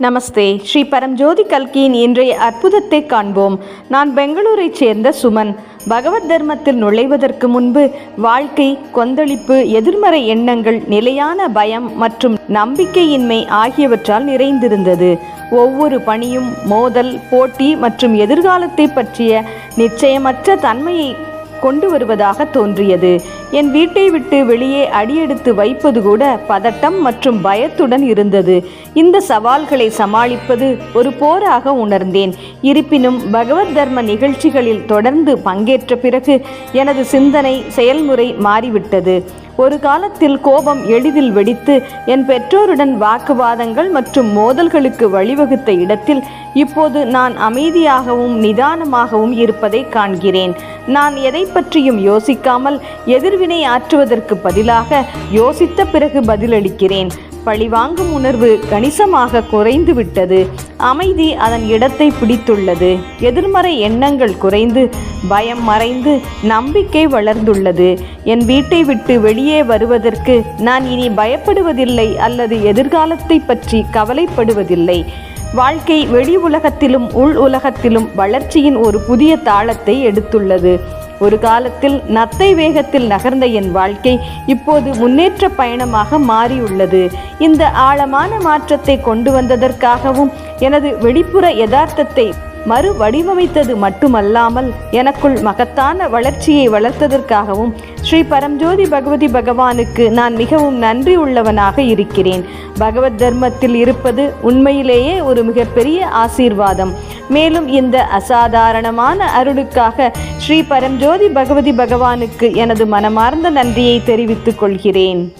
நமஸ்தே. ஸ்ரீ பரம்ஜோதி கல்கியின் இன்றைய அற்புதத்தை காண்போம். நான் பெங்களூரைச் சேர்ந்த சுமன். பகவத் தர்மத்தில் நுழைவதற்கு முன்பு வாழ்க்கை கொந்தளிப்பு எதிர்மறை எண்ணங்கள் நிலையான பயம் மற்றும் நம்பிக்கையின்மை ஆகியவற்றால் நிறைந்திருந்தது. ஒவ்வொரு பணியும் மோதல் போட்டி மற்றும் எதிர்காலத்தை பற்றிய நிச்சயமற்ற தன்மையை கொண்டு வருவதாக தோன்றியது. என் வீட்டை விட்டு வெளியே அடியெடுத்து வைப்பது கூட பதட்டம் மற்றும் பயத்துடன் இருந்தது. இந்த சவால்களை சமாளிப்பது ஒரு போராக உணர்ந்தேன். இருப்பினும் பகவத் தர்ம நிகழ்ச்சிகளில் தொடர்ந்து பங்கேற்ற பிறகு எனது சிந்தனை செயல்முறை மாறிவிட்டது. ஒரு காலத்தில் கோபம் எளிதில் வெடித்து என் பெற்றோருடன் வாக்குவாதங்கள் மற்றும் மோதல்களுக்கு வழிவகுத்த இடத்தில் இப்போது நான் அமைதியாகவும் நிதானமாகவும் இருப்பதை காண்கிறேன். நான் எதை பற்றியும் யோசிக்காமல் எதிர் எதிர்வினை ஆற்றுவதற்கு பதிலாக யோசித்த பிறகு பதிலளிக்கிறேன். பழிவாங்கும் உணர்வு கணிசமாக குறைந்து விட்டது. அமைதி அதன் இடத்தை பிடித்துள்ளது. எதிர்மறை எண்ணங்கள் குறைந்து பயம் மறைந்து நம்பிக்கை வளர்ந்துள்ளது. என் வீட்டை விட்டு வெளியே வருவதற்கு நான் இனி பயப்படுவதில்லை அல்லது எதிர்காலத்தை பற்றி கவலைப்படுவதில்லை. வாழ்க்கை வெளி உலகத்திலும் உள் உலகத்திலும் வளர்ச்சியின் ஒரு புதிய தாளத்தை எடுத்துள்ளது. ஒரு காலத்தில் நத்தை வேகத்தில் நகர்ந்த என் வாழ்க்கை இப்போது முன்னேற்ற பயணமாக மாறியுள்ளது. இந்த ஆழமான மாற்றத்தை கொண்டு வந்ததற்காகவும் எனது வெளிப்புற யதார்த்தத்தை மறு வடிவமைத்தது மட்டுமல்லாமல் எனக்குள் மகத்தான வளர்ச்சியை வளர்த்ததற்காகவும் ஸ்ரீ பரம்ஜோதி பகவதி பகவானுக்கு நான் மிகவும் நன்றி உள்ளவனாக இருக்கிறேன். பகவத் தர்மத்தில் இருப்பது உண்மையிலேயே ஒரு மிகப்பெரிய ஆசீர்வாதம். மேலும் இந்த அசாதாரணமான அருளுக்காக ஸ்ரீ பரம்ஜோதி பகவதி பகவானுக்கு எனது மனமார்ந்த நன்றியை தெரிவித்துக் கொள்கிறேன்.